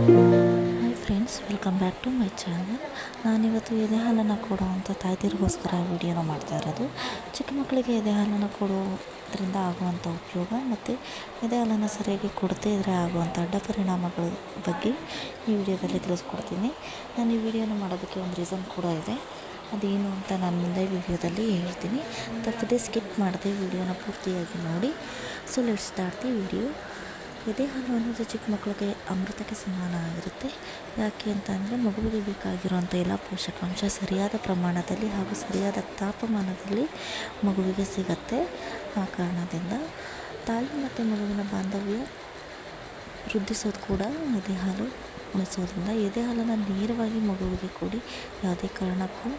Hi friends welcome back to my channel ನಾನಿವತ್ತು ಎದೆ ಹಾಲನ್ನು ಕೊಡುವಂಥ ತಾಯ್ದಿರಿಗೋಸ್ಕರ ವಿಡಿಯೋನ ಮಾಡ್ತಾ ಇರೋದು. ಚಿಕ್ಕ ಮಕ್ಕಳಿಗೆ ಎದೆ ಹಾಲನ್ನು ಕೊಡೋದ್ರಿಂದ ಆಗುವಂಥ ಉಪಯೋಗ ಮತ್ತು ಎದೆ ಹಾಲನ್ನು ಸರಿಯಾಗಿ ಕೊಡದೇ ಇದ್ದರೆ ಆಗುವಂಥ ಅಡ್ಡ ಪರಿಣಾಮಗಳ ಬಗ್ಗೆ ಈ ವಿಡಿಯೋದಲ್ಲಿ ತಿಳಿಸ್ಕೊಡ್ತೀನಿ. ನಾನು ಈ ವಿಡಿಯೋನ ಮಾಡೋದಕ್ಕೆ ಒಂದು ರೀಸನ್ ಕೂಡ ಇದೆ. ಅದೇನು ಅಂತ ನಾನು ಮುಂದೆ ವಿಡಿಯೋದಲ್ಲಿ ಹೇಳ್ತೀನಿ. ತಪ್ಪದೇ ಸ್ಕಿಪ್ ಮಾಡದೆ ವಿಡಿಯೋನ ಪೂರ್ತಿಯಾಗಿ ನೋಡಿ. So let start the video ಎದೆ ಹಾಲು ಅನ್ನೋದು ಚಿಕ್ಕ ಮಕ್ಕಳಿಗೆ ಅಮೃತಕ್ಕೆ ಸಮಾನ ಆಗಿರುತ್ತೆ. ಯಾಕೆ ಅಂತ ಅಂದರೆ ಮಗುವಿಗೆ ಬೇಕಾಗಿರುವಂಥ ಎಲ್ಲ ಪೋಷಕಾಂಶ ಸರಿಯಾದ ಪ್ರಮಾಣದಲ್ಲಿ ಹಾಗೂ ಸರಿಯಾದ ತಾಪಮಾನದಲ್ಲಿ ಮಗುವಿಗೆ ಸಿಗತ್ತೆ. ಆ ಕಾರಣದಿಂದ ತಾಯಿ ಮತ್ತು ಮಗುವಿನ ಬಾಂಧವ್ಯ ವೃದ್ಧಿಸೋದು ಕೂಡ ಎದೆ ಹಾಲು. ಉಣಿಸೋದ್ರಿಂದ ಎದೆ ಹಾಲನ್ನು ನೇರವಾಗಿ ಮಗುವಿಗೆ ಕೊಡಿ. ಯಾವುದೇ ಕಾರಣಕ್ಕೂ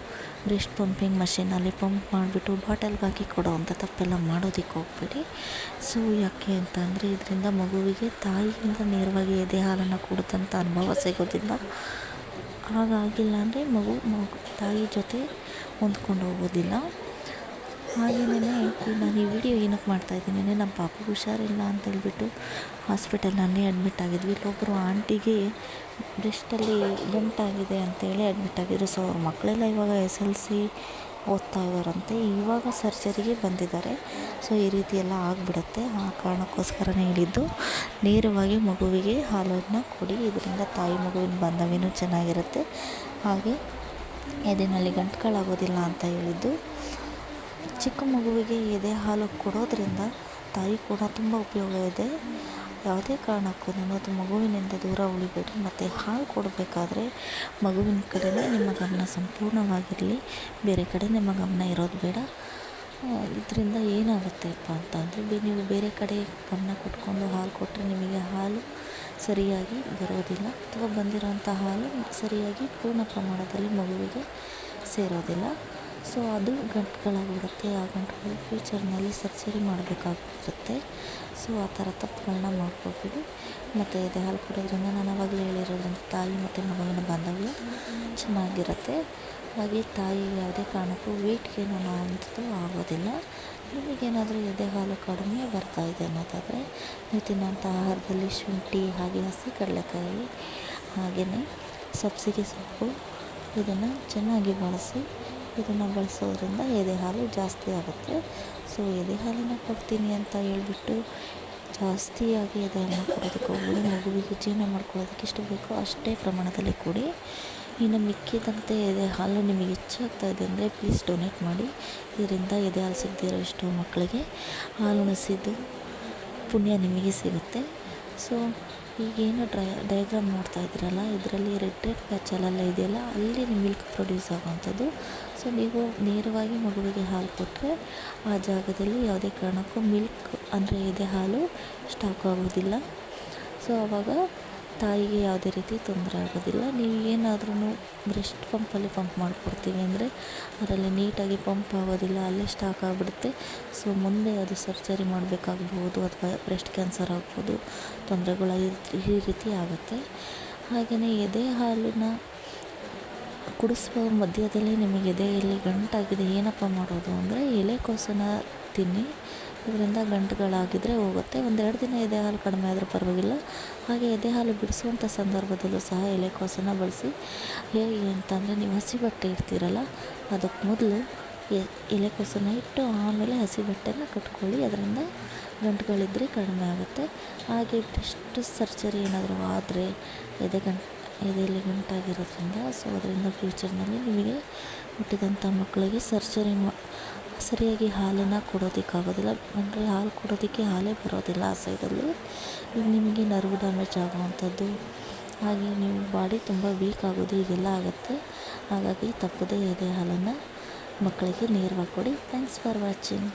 ಬ್ರೆಸ್ಟ್ ಪಂಪಿಂಗ್ ಮಷೀನಲ್ಲಿ ಪಂಪ್ ಮಾಡಿಬಿಟ್ಟು ಬಾಟಲ್ಗೆ ಹಾಕಿ ಕೊಡೋ ಅಂಥ ತಪ್ಪೆಲ್ಲ ಮಾಡೋದಕ್ಕೆ ಹೋಗ್ಬೇಡಿ. ಸೊ, ಯಾಕೆ ಅಂತ ಅಂದರೆ ಇದರಿಂದ ಮಗುವಿಗೆ ತಾಯಿಯಿಂದ ನೇರವಾಗಿ ಎದೆ ಹಾಲನ್ನು ಕೊಡುತ್ತಂಥ ಅನುಭವ ಸಿಗೋದಿಲ್ಲ. ಹಾಗಾಗಿಲ್ಲ ಅಂದರೆ ಮಗು ಮಗು ತಾಯಿ ಜೊತೆ ಹೊಂದ್ಕೊಂಡು ಹೋಗೋದಿಲ್ಲ. ಹಾಗೆಯೇ ನಾನು ಈ ವಿಡಿಯೋ ಏನಕ್ಕೆ ಮಾಡ್ತಾಯಿದ್ದೀನಿ ನಮ್ಮ ಪಾಪು ಹುಷಾರಿಲ್ಲ ಅಂತ ಹೇಳ್ಬಿಟ್ಟು ಹಾಸ್ಪಿಟಲ್ನಲ್ಲಿ ಅಡ್ಮಿಟ್ ಆಗಿದ್ವಿ. ಇಲ್ಲೊಬ್ಬರು ಆಂಟಿಗೆ ಬ್ರೆಸ್ಟಲ್ಲಿ ಗಂಟಾಗಿದೆ ಅಂತೇಳಿ ಅಡ್ಮಿಟ್ ಆಗಿದ್ರು. ಸೊ ಅವ್ರ ಮಕ್ಕಳೆಲ್ಲ ಇವಾಗ ಎಸ್ ಎಲ್ ಸಿ ಓದ್ತಾ ಇದ್ದಾರಂತೆ. ಇವಾಗ ಸರ್ಜರಿಗೆ ಬಂದಿದ್ದಾರೆ. ಸೊ ಈ ರೀತಿ ಎಲ್ಲ ಆಗಿಬಿಡುತ್ತೆ. ಆ ಕಾರಣಕ್ಕೋಸ್ಕರನೇ ಹೇಳಿದ್ದು, ನೇರವಾಗಿ ಮಗುವಿಗೆ ಹಾಲನ್ನು ಕೊಡಿ. ಇದರಿಂದ ತಾಯಿ ಮಗುವಿನ ಬಾಂಧವ್ಯನೂ ಚೆನ್ನಾಗಿರುತ್ತೆ. ಹಾಗೆ ಎದೆನಲ್ಲಿ ಗಂಟುಗಳಾಗೋದಿಲ್ಲ ಅಂತ ಹೇಳಿದ್ದು. ಚಿಕ್ಕ ಮಗುವಿಗೆ ಎದೆ ಹಾಲು ಕೊಡೋದ್ರಿಂದ ತಾಯಿ ಕೂಡ ತುಂಬ ಉಪಯೋಗ ಇದೆ. ಯಾವುದೇ ಕಾರಣಕ್ಕೂ ಅದು ಮಗುವಿನಿಂದ ದೂರ ಉಳಿಬೇಡಿ, ಮತ್ತು ಹಾಲು ಕೊಡಬೇಕಾದ್ರೆ ಮಗುವಿನ ಕಡೆನೇ ನಿಮ್ಮ ಗಮನ ಸಂಪೂರ್ಣವಾಗಿರಲಿ. ಬೇರೆ ಕಡೆ ನಿಮ್ಮ ಗಮನ ಇರೋದು ಬೇಡ. ಇದರಿಂದ ಏನಾಗುತ್ತೆಪ್ಪ ಅಂತ ಅಂದರೆ ನೀವು ಬೇರೆ ಕಡೆ ಗಮನ ಕೊಟ್ಕೊಂಡು ಹಾಲು ಕೊಟ್ಟರೆ ನಿಮಗೆ ಹಾಲು ಸರಿಯಾಗಿ ಬರೋದಿಲ್ಲ ಅಥವಾ ಬಂದಿರೋಂಥ ಹಾಲು ಸರಿಯಾಗಿ ಪೂರ್ಣ ಪ್ರಮಾಣದಲ್ಲಿ ಮಗುವಿಗೆ ಸೇರೋದಿಲ್ಲ. ಸೊ ಅದು ಗಂಟುಗಳಾಗಿರುತ್ತೆ. ಆ ಗಂಟುಗಳು ಫ್ಯೂಚರ್ನಲ್ಲಿ ಸರ್ಜರಿ ಮಾಡಬೇಕಾಗಿರುತ್ತೆ. ಸೊ ಆ ಥರ ತಪ್ಪುಗಳನ್ನ ಮಾಡ್ಕೋಬೇಡಿ. ಮತ್ತು ಇದು ಹಾಲು ಕೊಡೋದ್ರಿಂದ ನಾನು ಆವಾಗಲೇ ಹೇಳಿರೋದ್ರಿಂದ ತಾಯಿ ಮತ್ತು ಮಗುವಿನ ಬಾಂಧವ್ಯ ಚೆನ್ನಾಗಿರುತ್ತೆ. ಹಾಗೆ ತಾಯಿ ಯಾವುದೇ ಕಾರಣಕ್ಕೂ ವೇಟ್ಗೆ ನಾನು ಅನ್ನೋವಂಥದ್ದು ಆಗೋದಿಲ್ಲ. ನಿಮಗೇನಾದರೂ ಎದೆ ಹಾಲು ಕಡಿಮೆ ಬರ್ತಾ ಇದೆ ಅನ್ನೋದಾದರೆ ನೀವು ತಿನ್ನೋಂಥ ಆಹಾರದಲ್ಲಿ ಶುಂಠಿ, ಹಾಗೆ ಹಸಿ ಕಡಲೆಕಾಯಿ, ಹಾಗೆಯೇ ಸಬ್ಸಿಗೆ ಸೊಪ್ಪು ಇದನ್ನು ಚೆನ್ನಾಗಿ ಬಳಸಿ ಇದನ್ನು ಬಳಸೋದ್ರಿಂದ ಎದೆ ಹಾಲು ಜಾಸ್ತಿ ಆಗುತ್ತೆ. ಸೊ ಎದೆ ಹಾಲನ್ನು ಕೊಡ್ತೀನಿ ಅಂತ ಹೇಳ್ಬಿಟ್ಟು ಜಾಸ್ತಿಯಾಗಿ ಎದೆ ಹಾಲನ್ನು ಕೊಡೋದಕ್ಕೆ ಹೋಗ್ಬಿಡಿ. ಮಗುವಿಗೆ ಜೀರ್ಣ ಮಾಡ್ಕೊಳ್ಳೋದಕ್ಕೆ ಎಷ್ಟು ಬೇಕೋ ಅಷ್ಟೇ ಪ್ರಮಾಣದಲ್ಲಿ ಕೊಡಿ. ಇನ್ನು ಮಿಕ್ಕಿದಂತೆ ಎದೆ ಹಾಲು ನಿಮಗೆ ಹೆಚ್ಚಾಗ್ತಾ ಇದೆ ಅಂದರೆ ಪ್ಲೀಸ್ ಡೊನೇಟ್ ಮಾಡಿ. ಇದರಿಂದ ಎದೆ ಹಾಲು ಸಿಗದಿರೋ ಎಷ್ಟೋ ಮಕ್ಕಳಿಗೆ ಹಾಲು ಉಣಿಸಿದ್ದು ಪುಣ್ಯ ನಿಮಗೆ ಸಿಗುತ್ತೆ. ಸೊ ಈಗೇನು ಡ್ರೈ ಡಯಾಗ್ರಾಮ್ ನೋಡ್ತಾ ಇದ್ದೀರಲ್ಲ, ಇದರಲ್ಲಿ ರೆಡ್ ರೆಡ್ ಪ್ಯಾಚಲ್ಲೆಲ್ಲ ಇದೆಯಲ್ಲ, ಅಲ್ಲಿ ಮಿಲ್ಕ್ ಪ್ರೊಡ್ಯೂಸ್ ಆಗುವಂಥದ್ದು. ಸೊ ನೀವು ನೇರವಾಗಿ ಮಗುವಿಗೆ ಹಾಲು ಕೊಟ್ಟರೆ ಆ ಜಾಗದಲ್ಲಿ ಯಾವುದೇ ಕಾರಣಕ್ಕೂ ಮಿಲ್ಕ್ ಅಂದರೆ ಎದೆ ಹಾಲು ಸ್ಟಾಕ್ ಆಗೋದಿಲ್ಲ ಸೊ ಆವಾಗ ತಾಯಿಗೆ ಯಾವುದೇ ರೀತಿ ತೊಂದರೆ ಆಗೋದಿಲ್ಲ. ನೀವು ಏನಾದ್ರೂ ಬ್ರೆಸ್ಟ್ ಪಂಪಲ್ಲಿ ಪಂಪ್ ಮಾಡಿಕೊಡ್ತೀವಿ ಅಂದರೆ ಅದರಲ್ಲಿ ನೀಟಾಗಿ ಪಂಪ್ ಆಗೋದಿಲ್ಲ, ಅಲ್ಲೇ ಸ್ಟಾಕ್ ಆಗಿಬಿಡುತ್ತೆ. ಸೊ ಮುಂದೆ ಅದು ಸರ್ಜರಿ ಮಾಡಬೇಕಾಗ್ಬೋದು ಅಥವಾ ಬ್ರೆಸ್ಟ್ ಕ್ಯಾನ್ಸರ್ ಆಗ್ಬೋದು, ತೊಂದರೆಗಳು ಈ ರೀತಿ ಆಗುತ್ತೆ. ಹಾಗೆಯೇ ಎದೆ ಹಾಲನ್ನ ಕುಡಿಸುವ ಮಧ್ಯದಲ್ಲಿ ನಿಮಗೆ ಎದೆಯಲ್ಲಿ ಗಂಟಾಗಿದೆ, ಏನಪ್ಪ ಮಾಡೋದು ಅಂದರೆ ಎಲೆಕೋಸನ್ನು ತಿನ್ನಿ. ಇದರಿಂದ ಗಂಟುಗಳಾಗಿದ್ದರೆ ಹೋಗುತ್ತೆ. ಒಂದೆರಡು ದಿನ ಎದೆ ಹಾಲು ಕಡಿಮೆ ಆದರೂ ಪರವಾಗಿಲ್ಲ. ಹಾಗೆ ಎದೆ ಹಾಲು ಬಿಡಿಸುವಂಥ ಸಂದರ್ಭದಲ್ಲೂ ಸಹ ಎಲೆಕೋಸನ್ನು ಬಳಸಿ. ಹೇಗೆ ಅಂತಂದರೆ ನೀವು ಹಸಿ ಬಟ್ಟೆ ಇಡ್ತೀರಲ್ಲ, ಅದಕ್ಕೆ ಮೊದಲು ಎಲೆಕೋಸನ್ನು ಇಟ್ಟು ಆಮೇಲೆ ಹಸಿ ಬಟ್ಟೆನ ಕಟ್ಕೊಳ್ಳಿ. ಅದರಿಂದ ಗಂಟುಗಳಿದ್ದರೆ ಕಡಿಮೆ ಆಗುತ್ತೆ. ಹಾಗೆ ಟೆಸ್ಟ್ ಸರ್ಜರಿ ಏನಾದರೂ ಆದರೆ ಎದೆ ಗಂಟು ಎದೆಯಲ್ಲಿ ಗಂಟಾಗಿರೋದ್ರಿಂದ ಸೊ ಅದರಿಂದ ಫ್ಯೂಚರ್ನಲ್ಲಿ ನಿಮಗೆ ಹುಟ್ಟಿದಂಥ ಮಕ್ಕಳಿಗೆ ಸರ್ಜರಿ ಸರಿಯಾಗಿ ಹಾಲನ್ನು ಕೊಡೋದಕ್ಕಾಗೋದಿಲ್ಲ. ಅಂದರೆ ಹಾಲು ಕೊಡೋದಕ್ಕೆ ಹಾಲೇ ಬರೋದಿಲ್ಲ ಆ ಸೈಡಲ್ಲಿ. ಈಗ ನಿಮಗೆ ನರ್ವ್ ಡ್ಯಾಮೇಜ್ ಆಗುವಂಥದ್ದು, ಹಾಗೆ ನೀವು ಬಾಡಿ ತುಂಬ ವೀಕ್ ಆಗೋದು ಇದೆಲ್ಲ ಆಗುತ್ತೆ. ಹಾಗಾಗಿ ತಪ್ಪದೇ ಎದೆ ಹಾಲನ್ನು ಮಕ್ಕಳಿಗೆ ನೇರವಾಗಿ ಕೊಡಿ. Thanks for watching